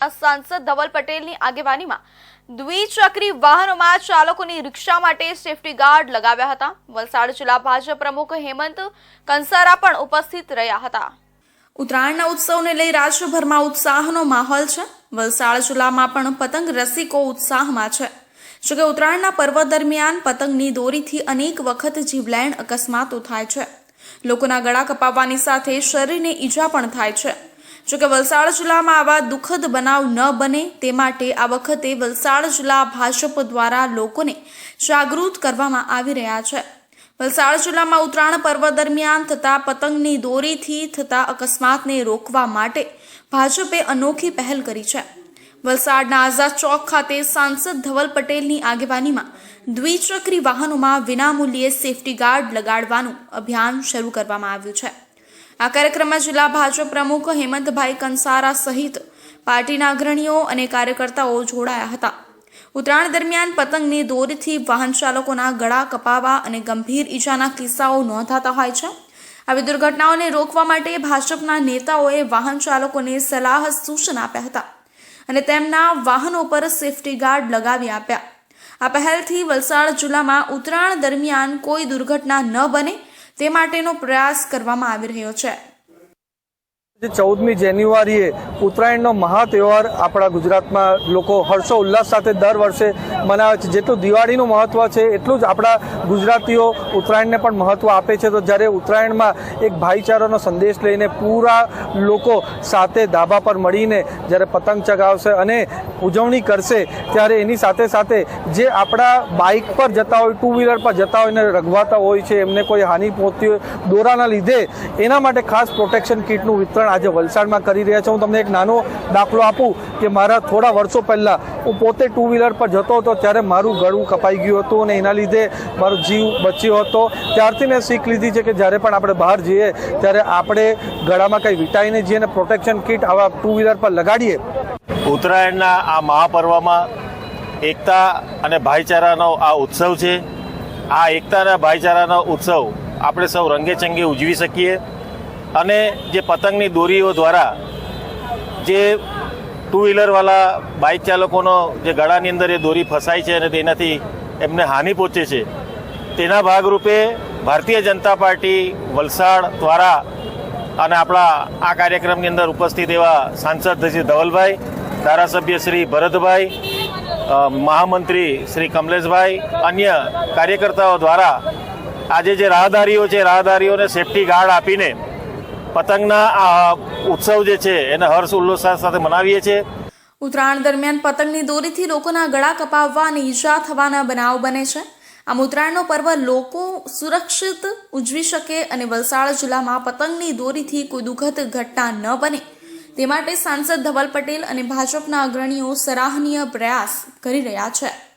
સાંસદ ધવલ પટેલની આગેવાનીમાં દ્વિચક્રી વાહનોમાં ચાલકોની રિક્ષા માટે સેફટી ગાર્ડ લગાવ્યા હતા. વલસાડ જિલ્લા ભાજપ પ્રમુખ હેમંત કંસારા પણ ઉપસ્થિત રહ્યા હતા. ઉત્તરાયણના ઉત્સવને લઈ રાજ્યભરમાં ઉત્સાહનો માહોલ છે. વલસાડ જિલ્લામાં પણ પતંગ રસિકો ઉત્સાહમાં છે. જોકે ઉત્તરાયણના પર્વ દરમિયાન પતંગની દોરીથી અનેક વખત જીવલેણ અકસ્માતો થાય છે. લોકોના ગળા કપાવવાની સાથે શરીરને ઈજા પણ થાય છે. જોકે વલસાડ જિલ્લામાં આવા દુઃખદ બનાવ ન બને તે માટે આ વખતે વલસાડ જિલ્લા ભાજપ દ્વારા લોકોને જાગૃત કરવામાં આવી રહ્યા છે. વલસાડ જિલ્લામાં ઉત્તરાયણ પર્વ દરમિયાન થતા પતંગની દોરીથી થતા અકસ્માતને રોકવા માટે ભાજપે અનોખી પહેલ કરી છે. વલસાડના આઝાદ ચોક ખાતે સાંસદ ધવલ પટેલની આગેવાનીમાં દ્વિચક્રી વાહનોમાં વિનામૂલ્યે સેફટી ગાર્ડ લગાડવાનું અભિયાન શરૂ કરવામાં આવ્યું છે. આ કાર્યક્રમમાં જિલ્લા ભાજપ પ્રમુખ હેમંતભાઈ કંસારા સહિત પાર્ટીના અગ્રણીઓ અને કાર્યકર્તાઓ જોડાયા હતા. ઉત્તરાયણ દરમિયાન પતંગની દોરીથી વાહન ચાલકોના ગળા કપાવા અને ગંભીર ઈજાના કિસ્સાઓ નોંધાતા હોય છે. આવી દુર્ઘટનાઓને રોકવા માટે ભાજપના નેતાઓએ વાહન ચાલકોને સલાહ સૂચન આપ્યા હતા અને તેમના વાહનો પર સેફટી ગાર્ડ લગાવી આપ્યા. આ પહેલથી વલસાડ જિલ્લામાં ઉત્તરાયણ દરમિયાન કોઈ દુર્ઘટના ન બને તે માટેનો પ્રયાસ કરવામાં આવી રહ્યો છે. ચૌદમી જાન્યુઆરીએ ઉત્તરાયણનો મહા તહેવાર આપણા ગુજરાતમાં લોકો હર્ષો ઉલ્લાસ સાથે દર વર્ષે મનાવે છે. જેટલું દિવાળીનું મહત્વ છે, એટલું જ આપણા ગુજરાતીઓ ઉત્તરાયણને પણ મહત્વ આપે છે. તો જ્યારે ઉત્તરાયણમાં એક ભાઈચારાનો સંદેશ લઈને પૂરા લોકો સાથે ધાબા પર મળીને જ્યારે પતંગ ચગાવશે અને ઉજવણી કરશે, ત્યારે એની સાથે સાથે જે આપણા બાઇક પર જતા હોય, ટુ વ્હીલર પર જતા હોય ને રગવાતા હોય છે, એમને કોઈ હાનિ પહોંચતી હોય, દોરાના લીધે એના માટે ખાસ પ્રોટેક્શન કીટનું વિતરણ આજે વલસાડમાં કરી રહ્યા છે. હું તમને એક નાનો દાખલો આપું કે મારા થોડા વર્ષો પહેલાં હું પોતે ટુ વ્હીલર પર જતો હતો, ત્યારે મારું ગળું કપાઈ ગયું હતું અને એના લીધે મારો જીવ બચ્યો હતો. ત્યારથી મેં શીખ લીધી છે કે જ્યારે પણ આપણે બહાર જઈએ, ત્યારે આપણે ગળામાં કંઈ વિટાઈને જઈએ અને પ્રોટેક્શન કીટ આવા ટુ વ્હીલર પર લગાડીએ. ઉત્તરાયણના આ મહાપર્વમાં એકતા અને ભાઈચારાનો આ ઉત્સવ છે. આ એકતા અને ભાઈચારાનો ઉત્સવ આપણે સૌ રંગેચંગે ઉજવી શકીએ. અને જે પતંગની દોરીઓ દ્વારા જે ટુ વ્હીલરવાળા બાઇક ચાલકોનો જે ગળાની અંદર એ દોરી ફસાય છે અને તેનાથી એમને હાનિ પહોંચે છે, તેના ભાગરૂપે ભારતીય જનતા પાર્ટી વલસાડ દ્વારા અને આપણા આ કાર્યક્રમની અંદર ઉપસ્થિત એવા સાંસદ શ્રી ધવલભાઈ, ધારાસભ્ય શ્રી ભરતભાઈ મહામંત્રી શ્રી કમલેશભાઈ, અન્ય કાર્યકર્તાઓ દ્વારા આજે જે રાહદારીઓ છે, રાહદારીઓને સેફટી ગાર્ડ આપીને પતંગના ઉત્સવ જે છે, એને હર્ષ, ઉલ્લાસ સાથે મનાવીએ છીએ. ઉત્તરાયણ દરમિયાન પતંગની દોરીથી લોકોના ગળા કપાવવા અને ઈજા થવાના બનાવ બને છે. આમ ઉત્તરાયણનો પર્વ લોકો સુરક્ષિત ઉજવી શકે અને વલસાડ જિલ્લામાં પતંગની દોરીથી કોઈ દુઃખદ ઘટના ન બને. તે માટે સાંસદ ધવલ પટેલ અને ભાજપના અગ્રણીઓ સરાહનીય પ્રયાસ કરી રહ્યા છે.